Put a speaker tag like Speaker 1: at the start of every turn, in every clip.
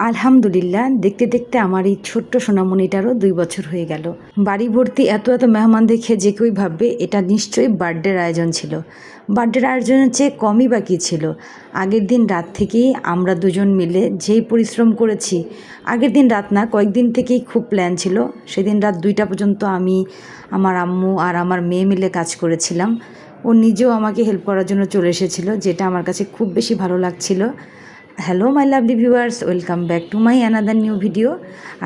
Speaker 1: আলহামদুলিল্লাহ, দেখতে দেখতে আমার এই ছোট্ট সোনামণিটারও দুই বছর হয়ে গেল। বাড়ি ভর্তি এত এত মেহমান দেখে যে কেউই ভাববে, এটা নিশ্চয়ই বার্থডের আয়োজন ছিল। বার্থডের আয়োজনের চেয়ে কমই বাকি ছিল? আগের দিন রাত থেকেই আমরা দুজন মিলে যেই পরিশ্রম করেছি, আগের দিন রাত না, কয়েকদিন থেকেই খুব প্ল্যান ছিল। সেদিন রাত দুইটা পর্যন্ত আমি, আমার আম্মু আর আমার মেয়ে মিলে কাজ করেছিলাম। ও নিজেও আমাকে হেল্প করার জন্য চলে এসেছিল, যেটা আমার কাছে খুব বেশি ভালো লাগছিল। Hello my lovely viewers welcome back to my another new video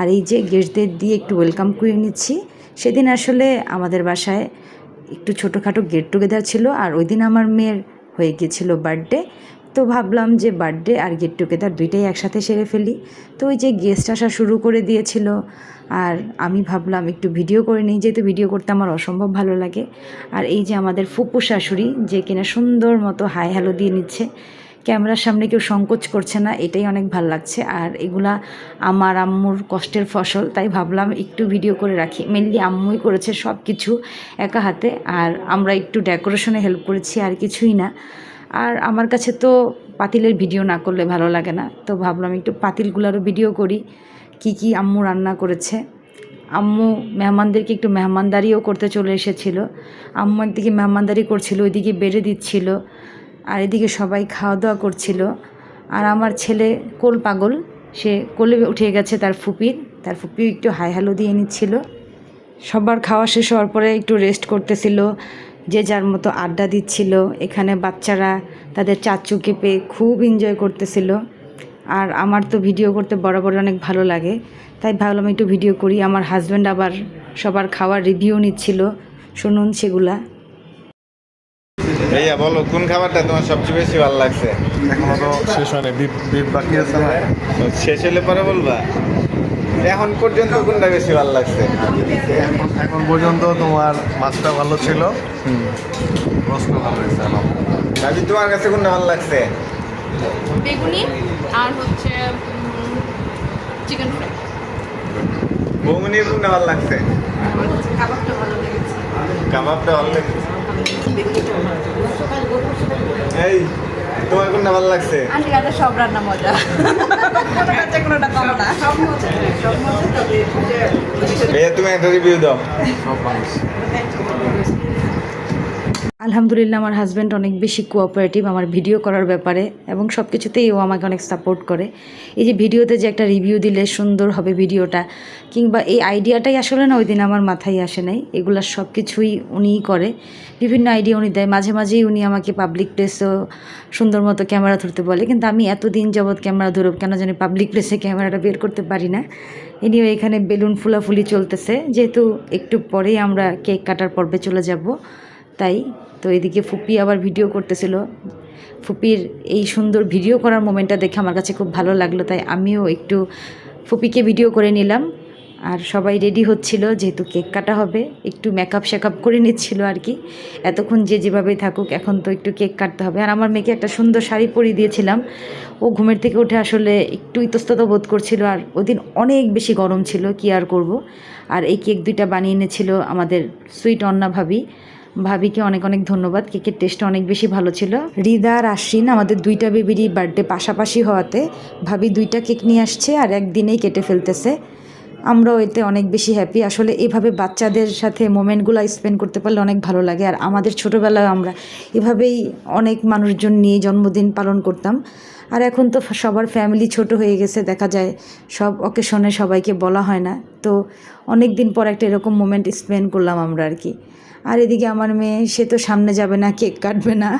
Speaker 1: আর এই যে গেস্টদের দিয়ে একটু ওয়েলকাম করে নিচ্ছি, সেদিন আসলে আমাদের বাসায় একটু ছোটোখাটো গেট টুগেদার ছিল আর ওই দিন আমার মেয়ের হয়ে গিয়েছিল বার্থডে তো ভাবলাম যে বার্থডে আর গেট টুগেদার দুইটাই একসাথে সেরে ফেলি। তো ওই যে গেস্ট আসা শুরু করে দিয়েছিল। আর আমি ভাবলাম একটু ভিডিও করে নিই, যেহেতু ভিডিও করতে আমার অসম্ভব ভালো লাগে। আর এই যে আমাদের ফুপু শাশুড়ি, যে কিনা সুন্দর মতো হাই হ্যালো দিয়ে নিচ্ছে। ক্যামেরার সামনে কেউ সংকোচ করছে না, এটাই অনেক ভালো লাগছে। আর এগুলা আমার আম্মুর কষ্টের ফসল, তাই ভাবলাম একটু ভিডিও করে রাখি। মেনলি আম্মুই করেছে সব কিছু একা হাতে, আর আমরা একটু ডেকোরেশনে হেল্প করেছি, আর কিছুই না। আর আমার কাছে তো পাতিলের ভিডিও না করলে ভালো লাগে না, তো ভাবলাম একটু পাতিলগুলোরও ভিডিও করি, কি কি আম্মু রান্না করেছে। আম্মু মেহমানদেরকে একটু মেহমানদারিও করতে চলে এসেছিল। আম্মু একদিকে মেহমানদারি করছিল, ওইদিকে বেড়ে দিচ্ছিল। আর এদিকে সবাই খাওয়া দাওয়া করছিল। আর আমার ছেলে কোল পাগল, সে কোলে উঠে গেছে তার ফুপির। তার ফুপিও একটু হাই হ্যালো দিয়ে নিচ্ছিল। সবার খাওয়া শেষ হওয়ার পরে একটু রেস্ট করতেছিল, যে যার মতো আড্ডা দিচ্ছিল। এখানে বাচ্চারা, তাদের চাচুকে পেয়ে খুব এনজয় করতেছিল। আর আমার তো ভিডিও করতে বরাবর অনেক ভালো লাগে। তাই ভাবলাম একটু ভিডিও করি। আমার হাজব্যান্ড আবার সবার খাওয়ার রিভিউ নিচ্ছিল। শুনুন সেগুলা।
Speaker 2: ভাইয়া বলো কোন খাবারটা তোমার সবচেয়ে বেশি ভালো লাগছে?
Speaker 3: এখনও তো শেষ হয়নি বিপ বিপ বাকি আছে না?
Speaker 2: তো শেষ হলে পরে বলবা। এখন পর্যন্ত কোনটা বেশি ভালো লাগছে?
Speaker 3: এখন এখন পর্যন্ত তোমার মাছটা ভালো ছিল। প্রশ্ন ভালো হয়েছে
Speaker 2: ভাবি তোমার কাছে কোনটা ভালো লাগছে?
Speaker 4: বেগুনি আর হচ্ছে চিকেন ফ্রাই
Speaker 2: বৌমনির কোনটা ভালো লাগছে?
Speaker 4: কাবাবটা ভালো লেগেছে।
Speaker 2: কাবাবটা ভালো লাগছে। এই তোমার কোনটা ভালো লাগছে?
Speaker 4: আন্টি সব রান্না মজা। কোনোটা হচ্ছে কোনোটা কম না সব মজা সব মজা তবে
Speaker 2: তুমি একটা রিভিউ দাও।
Speaker 3: সব মানুষ।
Speaker 1: আলহামদুলিল্লাহ, আমার হাজব্যান্ড অনেক বেশি কোঅপারেটিভ আমার ভিডিও করার ব্যাপারে এবং সব কিছুতেই ও আমাকে অনেক সাপোর্ট করে। এই যে ভিডিওতে যে একটা রিভিউ দিলে সুন্দর হবে ভিডিওটা কিংবা এই আইডিয়াটাই আসলে না ওই দিন আমার মাথায় আসে নাই। এগুলা সব কিছুই উনিই করে। বিভিন্ন আইডিয়া উনি দেয়। মাঝে মাঝেই উনি আমাকে পাবলিক প্লেসেও সুন্দর মতো ক্যামেরা ধরতে বলে। কিন্তু আমি এতদিন যাবৎ ক্যামেরা ধরব, কেন জানি পাবলিক প্লেসে ক্যামেরাটা বের করতে পারি না। এনিও এখানে বেলুন ফুলাফুলি চলতেছে। যেহেতু একটু পরেই আমরা কেক কাটার পর্বে চলে যাব। তাই তো এদিকে ফুপি আবার ভিডিও করতেছিল। ফুপির এই সুন্দর ভিডিও করার মোমেন্টটা দেখে আমার কাছে খুব ভালো লাগল, তাই আমিও একটু ফুপিকে ভিডিও করে নিলাম। আর সবাই রেডি হচ্ছিল, যেহেতু কেক কাটা হবে, একটু মেকআপ শেকআপ করে নিচ্ছিল আর কি। এতক্ষণ যে যেভাবেই থাকুক, এখন তো একটু কেক কাটতে হবে। আর আমার মেয়েকে একটা সুন্দর শাড়ি পরিয়ে দিয়েছিলাম। ও ঘুমের থেকে উঠে আসলে একটু ইতস্তত বোধ করছিল, আর ওদিন অনেক বেশি গরম ছিল, কি আর করব। আর এই কেক দুইটা বানিয়ে এনেছিল আমাদের সুইট অন্না ভাবি। ভাবিকে অনেক অনেক ধন্যবাদ। কেকের টেস্টটা অনেক বেশি ভালো ছিল। রিদা আর আশ্বিন আমাদের দুইটা বেবিরই বার্থডে পাশাপাশি হওয়াতে ভাবি দুইটা কেক নিয়ে আসছে আর একদিনেই কেটে ফেলতেছে। আমরাও এতে অনেক বেশি হ্যাপি আসলে এভাবে বাচ্চাদের সাথে মোমেন্টগুলো স্পেন্ড করতে পারলে অনেক ভালো লাগে। আর আমাদের ছোটোবেলায় আমরা এভাবেই অনেক মানুষজন নিয়ে জন্মদিন পালন করতাম। আর এখন তো সবার ফ্যামিলি ছোট হয়ে গেছে, দেখা যায় সব অকেশনে সবাইকে বলা হয় না। তো অনেক দিন পর একটা এরকম মোমেন্ট স্পেন্ড করলাম আমরা আর কি। আর এদিকে আমার মেয়ে, সে তো সামনে যাবে না, কেক কাটবে না।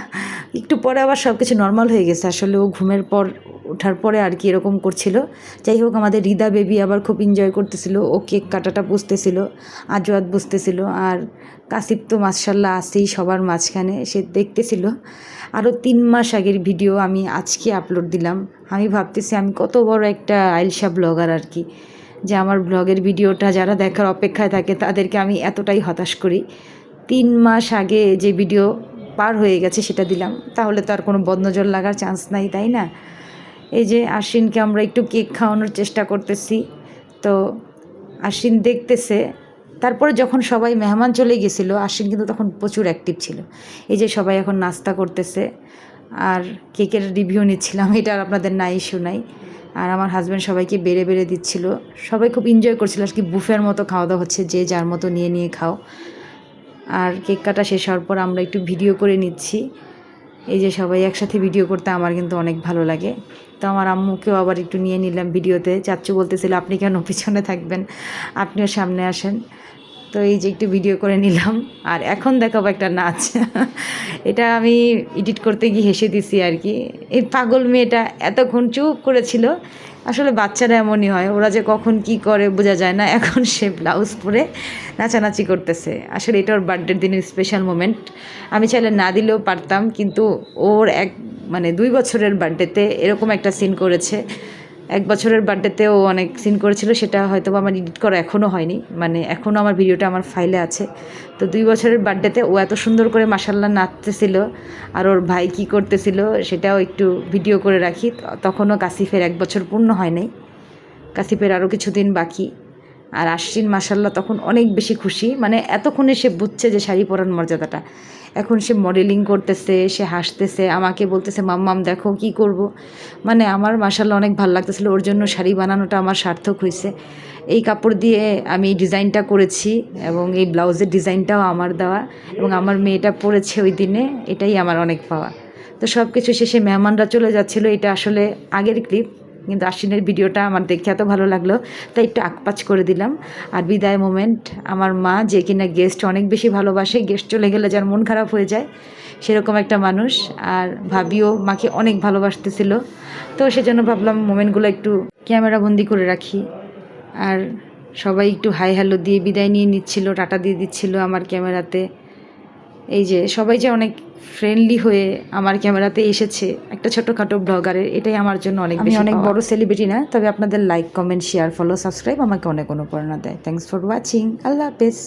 Speaker 1: একটু পরে আবার সব কিছু নর্মাল হয়ে গেছে। আসলে ও ঘুমের পর, ওঠার পরে আর কি এরকম করছিল। যাই হোক, আমাদের রিদা বেবি আবার খুব এনজয় করতেছিল। ও কেক কাটাটা বুঝতেছিল, আজওয়াত বুঝতেছিল। আর কাসিব তো মার্শাল্লাহ আসেই সবার মাঝখানে, সে দেখতেছিল। আরও তিন মাস আগের ভিডিও আমি আজকে আপলোড দিলাম। আমি ভাবতেছি আমি কত বড় একটা আইলসা ব্লগার আর কি। যে আমার ব্লগের ভিডিওটা যারা দেখার অপেক্ষায় থাকে, তাদেরকে আমি এতটাই হতাশ করি। তিন মাস আগে যে ভিডিও পার হয়ে গেছে সেটা দিলাম। তাহলে তো আর কোনো বদনজর লাগার চান্স নাই, তাই না? এই যে আশ্বিনকে আমরা একটু কেক খাওয়ানোর চেষ্টা করতেছি। তো আশ্বিন দেখতেছে, তারপরে যখন সবাই মেহমান চলে গেছিল, আশ্বিন কিন্তু তখন প্রচুর অ্যাক্টিভ ছিল। এই যে সবাই এখন নাস্তা করতেছে, আর কেকের রিভিউ নিচ্ছিলাম, এটা আর আপনাদের নাই ইস্যু নাই। আর আমার হাজব্যান্ড সবাইকে বেড়ে বেড়ে দিচ্ছিল। সবাই খুব এনজয় করছিল আর কি বুফের মতো খাওয়া দাওয়া হচ্ছে, যে যার মতো নিয়ে নিয়ে খাও। আর কেক কাটা শেষ হওয়ার পর আমরা একটু ভিডিও করে নিচ্ছি। এই যে সবাই একসাথে ভিডিও করতে আমার কিন্তু অনেক ভালো লাগে। তো আমার আম্মুকেও আবার একটু নিয়ে নিলাম ভিডিওতে। চাচ্চু বলতেছিল, আপনি কেন পিছনে থাকবেন? আপনিও সামনে আসেন। তো এই যে একটু ভিডিও করে নিলাম। আর এখন দেখাবো একটা নাচ। এটা আমি এডিট করতে গিয়ে হেসে দিছি আর কি। এই পাগল মেয়েটা এতক্ষণ চুপ করেছিল আসলে বাচ্চারা এমনই হয়, ওরা যে কখন কি করে বোঝা যায় না, এখন সে ব্লাউজ পরে নাচানাচি করতেছে। আসলে এটা ওর বার্থডের দিনের স্পেশাল মোমেন্ট আমি চাইলে না দিলেও পারতাম, কিন্তু ওর এক মানে দুই বছরের বার্থডেতে এরকম একটা সিন করেছে। এক বছরের বার্থডেতেও অনেক সিন করেছিল, সেটা হয়তো আমার এডিট করা এখনও হয়নি। মানে এখনও আমার ভিডিওটা আমার ফাইলে আছে। তো দুই বছরের বার্থডেতে ও এত সুন্দর করে মাসাল্লাহ নাচতেছিল, আর ওর ভাই কী করতেছিল সেটাও একটু ভিডিও করে রাখি। তখনও কাসিফের এক বছর পূর্ণ হয় নাই। কাসিফের আরও কিছুদিন বাকি। আর আশ্বিন মাসাল্লাহ তখন অনেক বেশি খুশি। মানে এতক্ষণে সে বুঝছে যে শাড়ি পরার মর্যাদাটা। এখন সে মডেলিং করতেছে, সে হাসতেছে, আমাকে বলতেছে মাম্মাম দেখো কি করব? মানে আমার মাসাল্লাহ অনেক ভালো লাগতেছিল, ওর জন্য শাড়ি বানানোটা আমার সার্থক হয়েছে। এই কাপড় দিয়ে আমি ডিজাইনটা করেছি এবং এই ব্লাউজের ডিজাইনটাও আমার দেওয়া এবং আমার মেয়েটা পরেছে ওই দিনে, এটাই আমার অনেক পাওয়া। তো সব কিছু শেষে মেহমানরা চলে যাচ্ছিল, এটা আসলে আগের ক্লিপ কিন্তু আশ্বিনের ভিডিওটা আমার দেখে এত ভালো লাগল, তাই একটু আকপাচ করে দিলাম। আর বিদায় মোমেন্ট আমার মা যে কিনা গেস্ট অনেক বেশি ভালোবাসে গেস্ট চলে গেলে যার মন খারাপ হয়ে যায়, সেরকম একটা মানুষ। আর ভাবিও মাকে অনেক ভালোবাসতেছিল। তো সেজন্য ভাবলাম মোমেন্টগুলো একটু ক্যামেরা বন্দি করে রাখি। আর সবাই একটু হাই হ্যালো দিয়ে বিদায় নিয়ে নিচ্ছিল, টাটা দিয়ে দিচ্ছিল আমার ক্যামেরাতে এই যে সবাই যে অনেক ফ্রেন্ডলি হয়ে আমার ক্যামেরাতে এসেছে একটা ছোটোখাটো ব্লগারের এটাই আমার জন্য অনেক আমি অনেক বড় সেলিব্রিটি না তবে আপনাদের like comment share follow subscribe আমাকে অনেক অনুপ্রেরণা দেয়। থ্যাংকস ফর ওয়াচিং আল্লাহ হাফেজ।